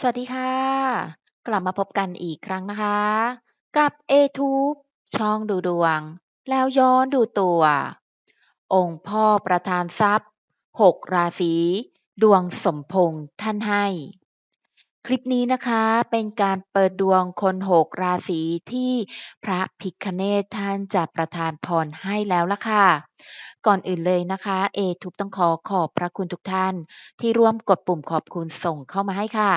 สวัสดีค่ะ กลับมาพบกันอีกครั้งนะคะ กับ A-Tube ช่องดูดวง แล้วย้อนดูตัว องค์พ่อประทานทรัพย์6ราศีดวงสมพงษ์ท่านให้ คลิปนี้นะคะเป็นการเปิดดวงคน6ราศีที่พระพิฆเนศท่านจะประทานพรให้แล้วละค่ะก่อนอื่นเลยนะคะ A-Tube ต้องขอขอบพระคุณทุกท่าน ที่ร่วมกดปุ่มขอบคุณส่งเข้ามาให้ค่ะ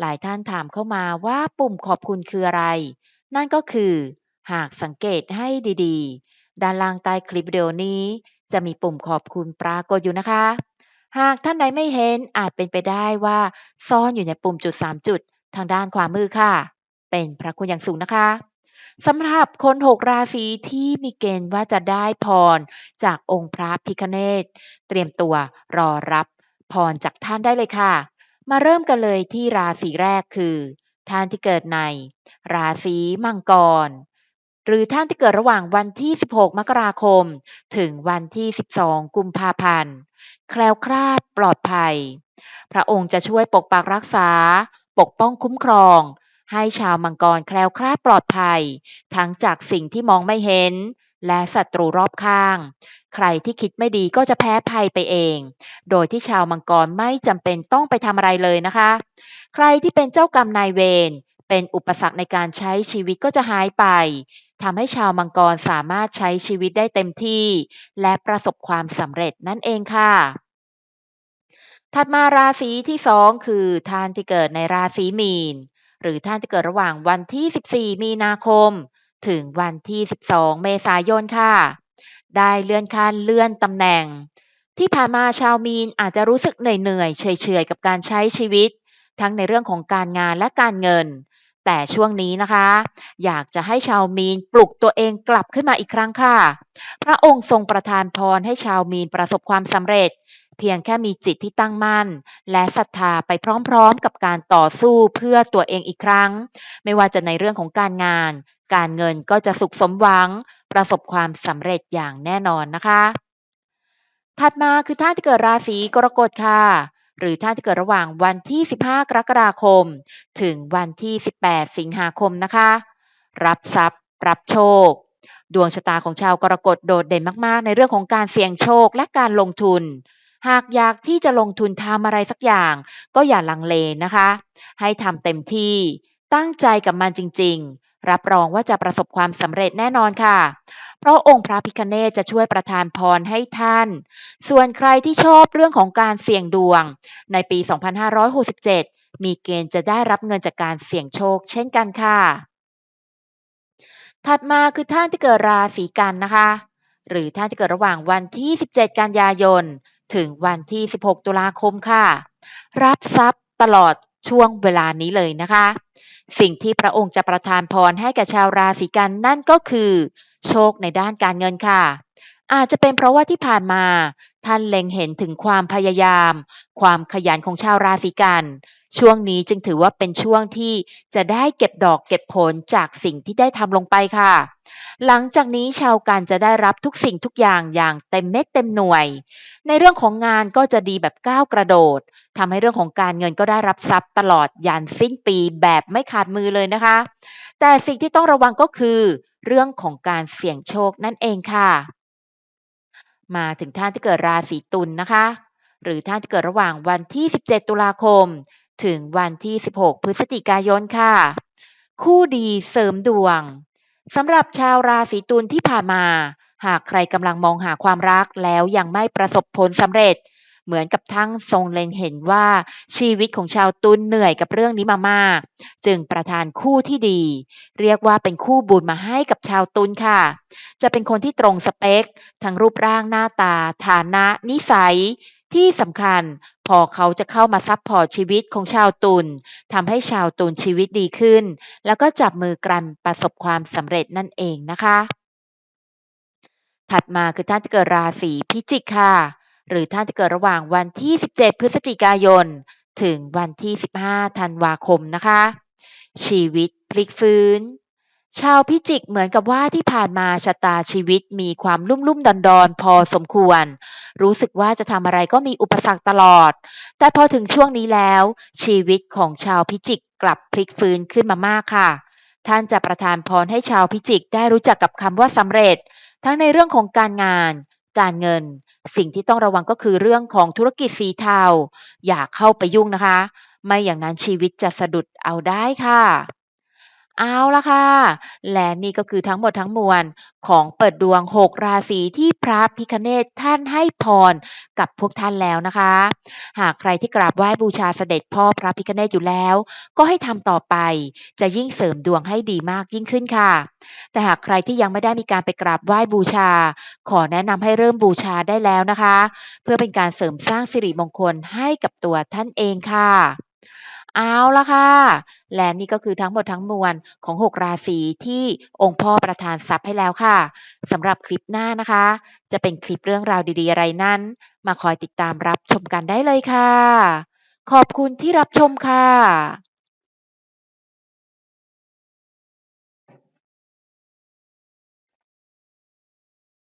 หลายท่านถามเข้ามาว่าปุ่มขอบคุณคืออะไร นั่นก็คือ หากสังเกตให้ดีๆ ด้านล่างใต้คลิปวิดีโอนี้ จะมีปุ่มขอบคุณปรากฏอยู่นะคะ หากท่านใดไม่เห็นอาจเป็นไปได้ว่าซ่อนอยู่ในปุ่มจุด 3 จุด ทางด้านขวามือค่ะ เป็นพระคุณอย่างสูงนะคะสำหรับคน6ราศีที่มีเกณฑ์ว่าจะได้พรจากองค์พระพิฆเนศเตรียมตัวรอรับพรจากท่านได้เลยค่ะ มาเริ่มกันเลยที่ราศีแรกคือ ท่านที่เกิดใน ราศีมังกร หรือท่านที่เกิดระหว่างวันที่ 16 มกราคม ถึงวันที่ 12 กุมภาพันธ์ แคล้วคลาดปลอดภัย พระองค์จะช่วยปกปักรักษา ปกป้องคุ้มครอง ให้ชาวมังกรแคล้วคลาดปลอดภัย ทั้งจากสิ่งที่มองไม่เห็น และศัตรูรอบข้าง ใครที่คิดไม่ดีก็จะแพ้ภัยไปเอง โดยที่ชาวมังกรไม่จำเป็นต้องไปทำอะไรเลยนะคะ ใครที่เป็นเจ้ากรรมนายเวรเป็นอุปสรรคในการใช้ชีวิตก็จะหายไปทำให้ชาวมังกรสามารถใช้ชีวิตได้เต็มที่ และประสบความสำเร็จนั่นเองค่ะ ถัดมาราศีที่2คือท่านที่เกิดในราศีมีน หรือท่านที่เกิดระหว่างวันที่ 14 มีนาคม ถึงวันที่ 12 เมษายนค่ะ ได้เลื่อนขั้นเลื่อนตำแหน่ง ที่ผ่านมาชาวมีนอาจจะรู้สึกเหนื่อยๆเฉยๆกับการใช้ชีวิต ทั้งในเรื่องของการงานและการเงิน แต่ช่วงนี้นะคะ อยากจะให้ชาวมีนปลุกตัวเองกลับขึ้นมาอีกครั้งค่ะ พระองค์ทรงประทานพรให้ชาวมีนประสบความสำเร็จ เพียงแค่มีจิตที่ตั้งมั่น และศรัทธาไปพร้อมๆ กับการต่อสู้เพื่อตัวเองอีกครั้ง ไม่ว่าจะในเรื่องของการงาน การเงินก็จะสุขสมหวัง ประสบความสำเร็จอย่างแน่นอนนะคะ ถัดมาคือท่านที่เกิดราศีกรกฎค่ะหรือท่านที่เกิดระหว่างวันที่ 15 กรกฎาคม ถึงวันที่ 18 สิงหาคมนะคะ รับทรัพย์ รับโชค ดวงชะตาของชาวกรกฎโดดเด่นมากๆ ในเรื่องของการเสี่ยงโชคและการลงทุน หากอยากที่จะลงทุนทำอะไรสักอย่าง ก็อย่าลังเลนะคะ ให้ทำเต็มที่ ตั้งใจกับมันจริง ๆ รับรองว่าจะประสบความสำเร็จแน่นอนค่ะ เพราะองค์พระพิฆเนศจะช่วยประทานพรให้ท่าน ส่วนใครที่ชอบเรื่องของการเสี่ยงดวง ในปี 2567 มีเกณฑ์จะได้รับเงินจากการเสี่ยงโชค เช่นกันค่ะ ถัดมาคือท่านที่เกิดราศีกันนะคะ หรือท่านที่เกิดระหว่างวันที่ 17 กันยายน ถึงวันที่ 16 ตุลาคมค่ะ รับทรัพย์ตลอดช่วงเวลานี้เลยนะคะ สิ่งที่พระองค์จะประทานพรให้แก่ชาวราศีกันนั่นก็คือ โชคในด้านการเงินค่ะ อาจจะเป็นเพราะว่าที่ผ่านมา ท่านเล็งเห็นถึงความพยายาม ความขยันของชาวราศีกัน ช่วงนี้จึงถือว่าเป็นช่วงที่จะได้เก็บดอกเก็บผลจากสิ่งที่ได้ทำลงไปค่ะ หลังจากนี้ชาวกันจะได้รับทุกสิ่งทุกอย่างอย่างเต็มเม็ดเต็มหน่วย ในเรื่องของงานก็จะดีแบบก้าวกระโดดทำให้เรื่องของการเงินก็ได้รับทรัพย์ตลอดยันสิ้นปีแบบไม่ขาดมือเลยนะคะ แต่สิ่งที่ต้องระวังก็คือ เรื่องของการเสี่ยงโชคนั่นเองค่ะ มาถึงท่านที่เกิดราศีตุลนนะคะ หรือท่านที่เกิดระหว่างวันที่ 17 ตุลาคม ถึงวันที่ 16 พฤศจิกายนค่ะ คู่ดีเสริมดวง สำหรับชาวราศีตุลที่ผ่านมา หากใครกำลังมองหาความรักแล้วยังไม่ประสบผลสำเร็จ เหมือนกับทั้งทรงเล็งเห็นว่าชีวิตของชาวตุลเหนื่อยกับเรื่องนี้มามาก จึงประทานคู่ที่ดี เรียกว่าเป็นคู่บุญมาให้กับชาวตุลค่ะ จะเป็นคนที่ตรงสเปค ทั้งรูปร่างหน้าตา ฐานะ นิสัย ที่สำคัญ พอเขาจะเข้ามาซัพพอร์ตชีวิตของชาวตุลทำให้ชาวตุลชีวิตดีขึ้น แล้วก็จับมือกันประสบความสำเร็จนั่นเองนะคะ ถัดมาคือท่านที่เกิดราศีพิจิกค่ะ หรือท่านที่เกิดระหว่างวันที่ 17 พฤศจิกายน ถึงวันที่ 15 ธันวาคมนะคะ ชีวิตพลิกฟื้น ชาวพิจิกเหมือนกับว่าที่ผ่านมาชะตาชีวิตมีความลุ่มๆดอนๆพอสมควร รู้สึกว่าจะทำอะไรก็มีอุปสรรคตลอด แต่พอถึงช่วงนี้แล้ว ชีวิตของชาวพิจิกกลับพลิกฟื้นขึ้นมามากค่ะ ท่านจะประทานพรให้ชาวพิจิกได้รู้จักกับคำว่าสำเร็จ ทั้งในเรื่องของการงาน การเงิน สิ่งที่ต้องระวังก็คือเรื่องของธุรกิจสีเทาอย่าเข้าไปยุ่งนะคะ ไม่อย่างนั้นชีวิตจะสะดุดเอาได้ค่ะ เอาละค่ะ และนี่ก็คือทั้งหมดทั้งมวลของเปิดดวง 6 ราศีที่พระพิฆเนศท่านให้พรกับพวกท่านแล้วนะคะ หากใครที่กราบไหว้บูชาเสด็จพ่อพระพิฆเนศอยู่แล้ว ก็ให้ทำต่อไป จะยิ่งเสริมดวงให้ดีมากยิ่งขึ้นค่ะ แต่หากใครที่ยังไม่ได้มีการไปกราบไหว้บูชา ขอแนะนำให้เริ่มบูชาได้แล้วนะคะ เพื่อเป็นการเสริมสร้างสิริมงคลให้กับตัวท่านเองค่ะ เอาละค่ะ และนี่ก็คือทั้งหมดทั้งมวลของ 6 ราศีที่องค์พ่อประทานทรัพย์ให้แล้วค่ะสำหรับคลิปหน้านะคะ จะเป็นคลิปเรื่องราวดีๆ อะไรนั้น มาคอยติดตามรับชมกันได้เลยค่ะ ขอบคุณที่รับชมค่ะ